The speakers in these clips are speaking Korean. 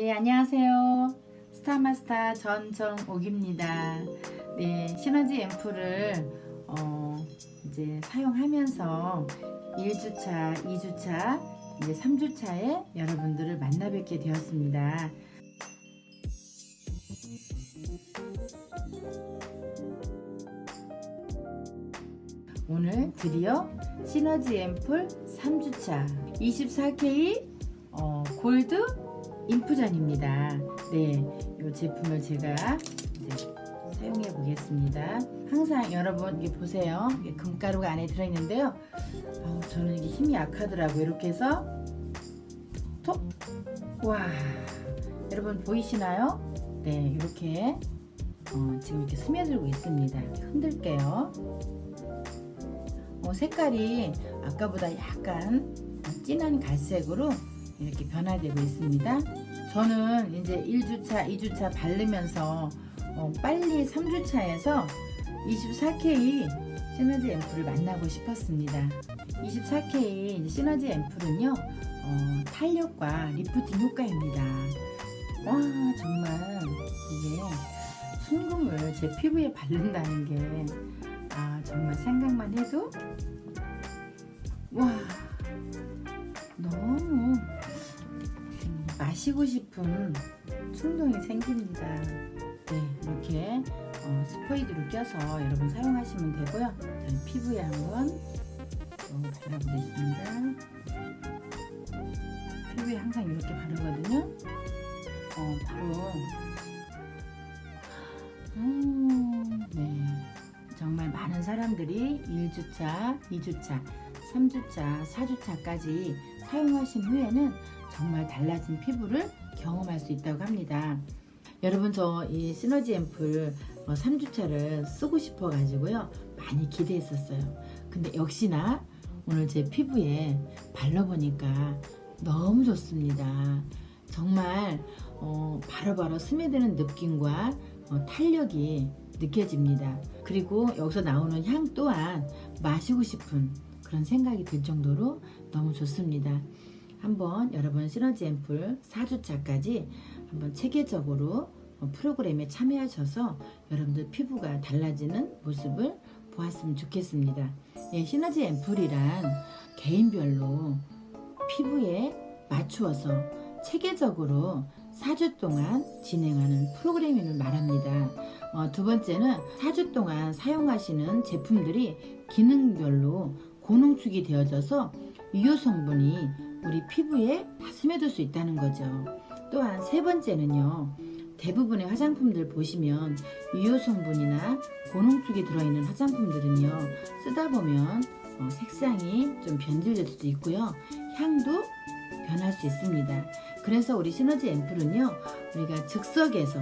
네, 안녕하세요. 스타마스터 전정옥입니다. 네, 시너지 앰플을 어, 이제 사용하면서 1주차, 2주차, 이제 3주차에 여러분들을 만나 뵙게 되었습니다. 오늘 드디어 시너지 앰플 3주차 24K 어, 골드 인프전입니다. 네, 이 제품을 제가 사용해 보겠습니다. 항상 여러분 이게 보세요. 이게 금가루가 안에 들어있는데요. 아우, 저는 이게 힘이 약하더라고요. 이렇게 해서 톡! 와! 여러분 보이시나요? 네, 이렇게 어, 지금 이렇게 스며들고 있습니다. 흔들게요. 어, 색깔이 아까보다 약간 진한 갈색으로 이렇게 변화되고 있습니다. 저는 이제 1주차, 2주차 바르면서 어, 빨리 3주차에서 24K 시너지 앰플을 만나고 싶었습니다. 24K 시너지 앰플은요, 어, 탄력과 리프팅 효과입니다. 와, 정말 이게 순금을 제 피부에 바른다는 게, 아, 정말 생각만 해도, 와, 마시고 싶은 충동이 생깁니다. 네, 이렇게 어, 스포이드로 껴서 여러분 사용하시면 되고요. 저는 피부에 한번 어, 발라보겠습니다. 피부에 항상 이렇게 바르거든요. 어, 바로 음, 네. 정말 많은 사람들이 1주차, 2주차, 3주차, 4주차까지 사용하신 후에는 정말 달라진 피부를 경험할 수 있다고 합니다. 여러분 저 이 시너지 앰플 3주차를 쓰고 싶어 가지고요. 많이 기대했었어요. 근데 역시나 오늘 제 피부에 발라보니까 너무 좋습니다. 정말 어, 바로바로 스며드는 느낌과 어, 탄력이 느껴집니다. 그리고 여기서 나오는 향 또한 마시고 싶은 그런 생각이 들 정도로 너무 좋습니다. 한번 여러분 시너지 앰플 4주차까지 한번 체계적으로 어, 프로그램에 참여하셔서 여러분들 피부가 달라지는 모습을 보았으면 좋겠습니다. 예, 시너지 앰플이란 개인별로 피부에 맞추어서 체계적으로 4주 동안 진행하는 프로그램임을 말합니다. 어, 두 번째는 4주 동안 사용하시는 제품들이 기능별로 고농축이 되어져서 유효 성분이 우리 피부에 다 스며들 수 있다는 거죠. 또한 세 번째는요. 대부분의 화장품들 보시면 유효 성분이나 고농축이 들어있는 화장품들은요. 쓰다 보면 어, 색상이 좀 변질될 수도 있고요. 향도 변할 수 있습니다. 그래서 우리 시너지 앰플은요. 우리가 즉석에서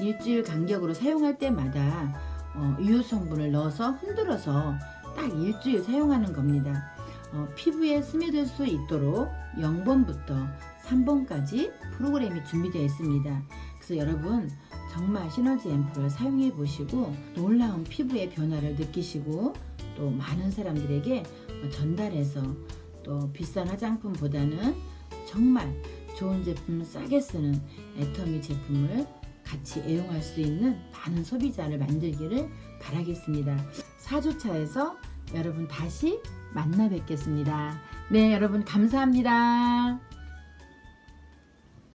일주일 간격으로 사용할 때마다 어, 유효 성분을 넣어서 흔들어서 딱 일주일 사용하는 겁니다. 어, 피부에 스며들 수 있도록 0번부터 3번까지 프로그램이 준비되어 있습니다. 그래서 여러분 정말 시너지 앰플을 사용해 보시고 놀라운 피부의 변화를 느끼시고 또 많은 사람들에게 전달해서 또 비싼 화장품보다는 정말 좋은 제품 싸게 쓰는 애터미 제품을 같이 애용할 수 있는 많은 소비자를 만들기를 바라겠습니다. 4주차에서 여러분 다시 만나 뵙겠습니다. 네, 여러분 감사합니다.